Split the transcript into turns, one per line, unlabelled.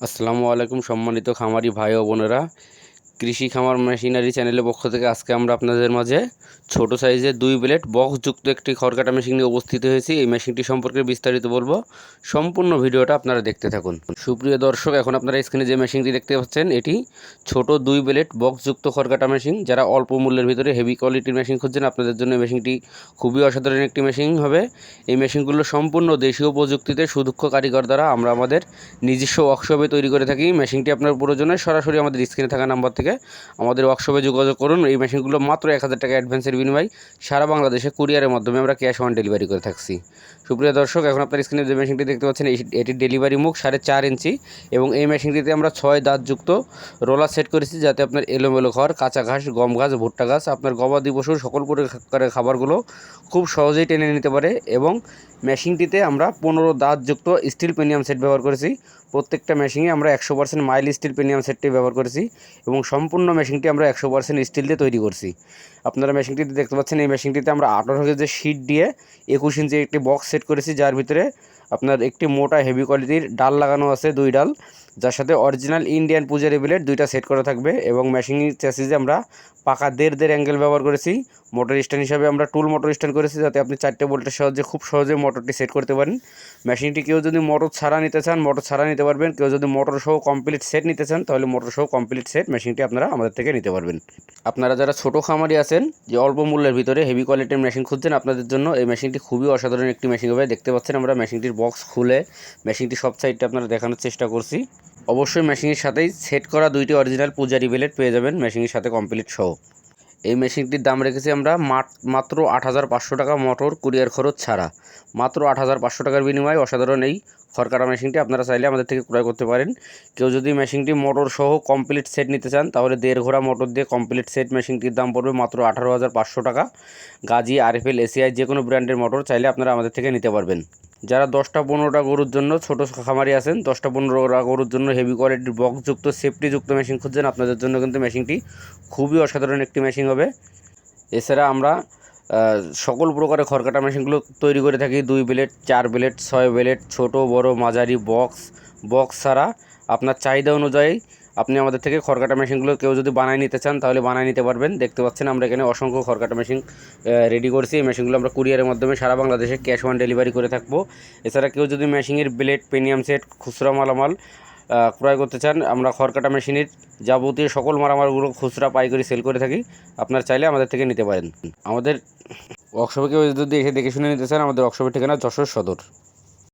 আসসালামু আলাইকুম সম্মানিত খামারি ভাই ও বোনেরা। কৃষি খামার মেশিনারি চ্যানেলের পক্ষ থেকে আজকে আমরা আপনাদের মাঝে ছোট সাইজের দুই ব্লেড বক্সযুক্ত একটি খড়কাটা মেশিন নিয়ে উপস্থিত হয়েছি। এই মেশিনটি সম্পর্কে বিস্তারিত বলব। সম্পূর্ণ ভিডিওটা আপনারা দেখতে থাকুন। সুপ্রিয় দর্শক, এখন আপনারা স্ক্রিনে যে মেশিনটি দেখতে পাচ্ছেন, এটি ছোট দুই ব্লেড বক্সযুক্ত খড়কাটা মেশিন। যারা অল্প মূল্যের ভিতরে হেভি কোয়ালিটির মেশিন খুঁজছেন, আপনাদের জন্য এই মেশিনটি খুবই অসাধারণ একটি মেশিন হবে। এই মেশিনগুলো সম্পূর্ণ দেশীয় প্রযুক্তিতে সুদক্ষ কারিগর দ্বারা আমরা আমাদের নিজস্ব ওয়ার্কশপে তৈরি করে থাকি। মেশিনটি আপনার প্রয়োজনে সরাসরি আমাদের স্ক্রিনে থাকা নাম্বার থেকে আমাদের ওয়ার্কশপে যোগাযোগ করুন, এই মেশিনগুলো মাত্র এক হাজার টাকা অ্যাডভান্সের বিনিময় সারা বাংলাদেশে কুরিয়ারের মাধ্যমে আমরা ক্যাশ অন ডেলিভারি করে থাকছি। সুপ্রিয় দর্শক, এখন আপনার স্ক্রিনে যে মেশিনটি দেখতে পাচ্ছেন এটির ডেলিভারি মুখ সাড়ে চার ইঞ্চি এবং এই মেশিনটিতে আমরা ছয় দাঁতযুক্ত রোলার সেট করেছি যাতে আপনার এলোমেলো খড় কাঁচা ঘাস, গম ঘাস, ভুট্টা ঘাস, আপনার গবাদি পশুর সকল প্রকারের খাবারগুলো খুব সহজেই টেনে নিতে পারে এবং মেশিনটিতে আমরা পনেরো দাঁতযুক্ত স্টিল পেনিয়াম সেট ব্যবহার করেছি। প্রত্যেকটা মেশিনে আমরা একশো পার্সেন্ট মাইল স্টিল পেনিয়াম সেটটি ব্যবহার করেছি এবং সম্পূর্ণ মেশিনটি আমরা একশো পার্সেন্ট স্টিল দিয়ে তৈরি করছি। আপনারা মেশিনটিতে দেখতে পাচ্ছেন, এই মেশিনটিতে আমরা আঠারো কেজি শিট দিয়ে একুশ ইঞ্চি একটি বক্স সেট করেছি, যার ভিতরে আপনার একটি মোটা হেভি কোয়ালিটির ডাল লাগানো আছে দুই ডাল, যার সাথে অরিজিনাল ইন্ডিয়ান পূজারি বিলেট দুইটা সেট করা থাকবে এবং মেশিন চ্যাসিসে আমরা পাকা দেড় দেড় অ্যাঙ্গেল ব্যবহার করেছি। মোটর স্ট্যান্ড হিসাবে আমরা টুল মোটর স্ট্যান্ড করেছি যাতে আপনি চারটে বোল্টের সাহায্যে খুব সহজে মোটরটি সেট করতে পারেন। মেশিনটি কেউ যদি মোটর ছাড়া নিতে চান মোটর ছাড়া নিতে পারবেন। কেউ যদি মোটর সহ কমপ্লিট সেট নিতে চান, তাহলে মোটর সহ কমপ্লিট সেট মেশিনটি আপনারা আমাদের থেকে নিতে পারবেন। আপনারা যারা ছোট খামারি আছেন, যে অল্প মূল্যের ভিতরে হেভি কোয়ালিটির মেশিন খুঁজছেন, আপনাদের জন্য এই মেশিনটি খুবই অসাধারণ একটি মেশিন হবে। দেখতে পাচ্ছেন আমরা মেশিনটির বক্স খুলে মেশিনটি সব সাইডটা আপনারা দেখানোর চেষ্টা করছি। অবশ্যই মেশিনের সাথেই সেট করা দুইটি অরিজিনাল পূজারি বিলেট পেয়ে যাবেন মেশিনের সাথে কমপ্লিট সহ। এই মেশিনটির দাম রেখেছি আমরা মাত- মাত্র আট হাজার পাঁচশো টাকা মোটর কুরিয়ার খরচ ছাড়া। মাত্র আট হাজার পাঁচশো টাকার বিনিময়ে অসাধারণ এই খড়কাটা মেশিনটি আপনারা চাইলে আমাদের থেকে ক্রয় করতে পারেন। কেউ যদি মেশিনটি মোটর সহ কমপ্লিট সেট নিতে চান, তাহলে দেড় ঘোড়া মোটর দিয়ে কমপ্লিট সেট মেশিনটির দাম পড়বে মাত্র আঠারো হাজার পাঁচশো টাকা। গাজি, আরএফএল, এসিআই যে কোনো ব্র্যান্ডের মোটর চাইলে আপনারা আমাদের থেকে নিতে পারবেন। যারা দশটা পনেরোটা গরুর জন্য ছোটো খামারি আছেন, দশটা পনেরোটা গরুর জন্য হেভি কোয়ালিটির বক্সযুক্ত সেফটিযুক্ত মেশিন খুঁজছেন, আপনাদের জন্য কিন্তু মেশিনটি খুবই অসাধারণ একটি মেশিন হবে। এছাড়া আমরা সকল প্রকারের খড়কাটা মেশিনগুলো তৈরি করে থাকি, দুই ব্লেড চার ব্লেড ছয় ব্লেড ছোট, বড়, মাঝারি বক্স বক্স ছাড়া। আপনার চাহিদা অনুযায়ী আপনি আমাদের থেকে খড়কাটা মেশিনগুলো কেউ যদি বানায় নিতে চান, তাহলে বানায় নিতে পারবেন। দেখতে পাচ্ছেন আমরা এখানে অসংখ্য খড়কাটা মেশিন রেডি করছি। এই মেশিনগুলো আমরা কুরিয়ারের মাধ্যমে সারা বাংলাদেশে ক্যাশ অন ডেলিভারি করে থাকব। এছাড়া কেউ যদি মেশিনের ব্লেড পেনিয়াম সেট খুচরা মালামাল ক্রয় করতে চান, আমরা খড়কাটা মেশিনের যাবতীয় সকল মারামারগুলো খুচরা, পাইকারি সেল করে থাকি। আপনার চাইলে আমাদের থেকে নিতে পারেন। আমাদের ওয়ার্কশপে কেউ যদি এসে দেখে শুনে নিতে চান, আমাদের ওয়ার্কশপের ঠিকানা যশোর সদর।